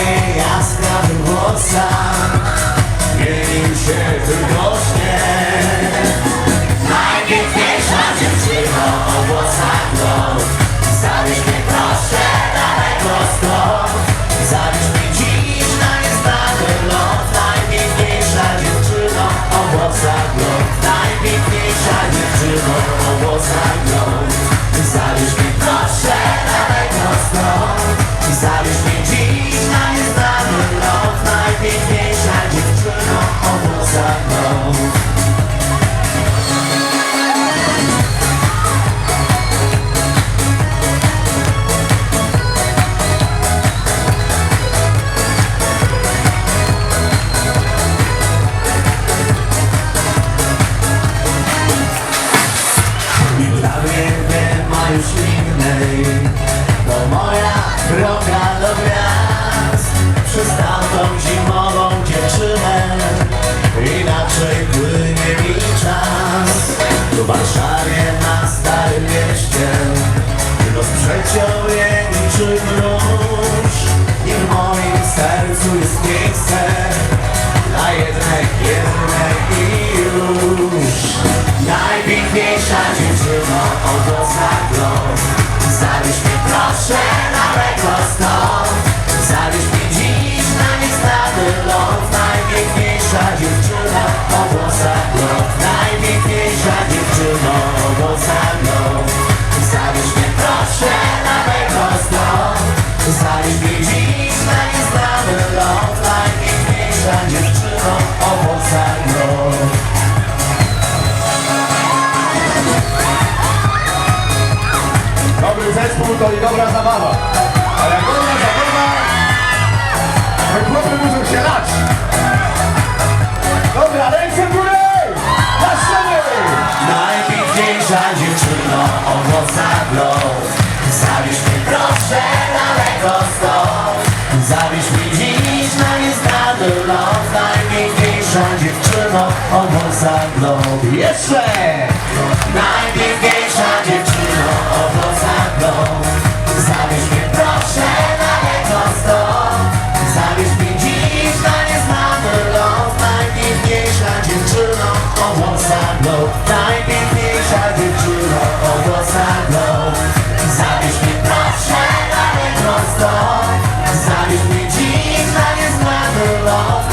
nie jaskra włosa Mienił się wyrośnie. Innej. To moja droga do gwiazd. Przez tamtą zimową dziewczynę. Inaczej płynie mi czas. W Warszawie na Starym Mieście. Rozprzeciął je niczym róż I w moim sercu jest proszę zespół i dobra zabawa. Ale jak dobra zabawa, to chłopy muszą się lać. Dobra, ręce w górę! Scenę! Najpiękniejsza dziewczyno o włosach blond Zabierz mnie proszę daleko stąd Zabierz mnie dziś na nieznany lot Najpiękniejsza dziewczyno o włosach Jeszcze!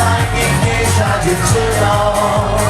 사랑의 계좌지처럼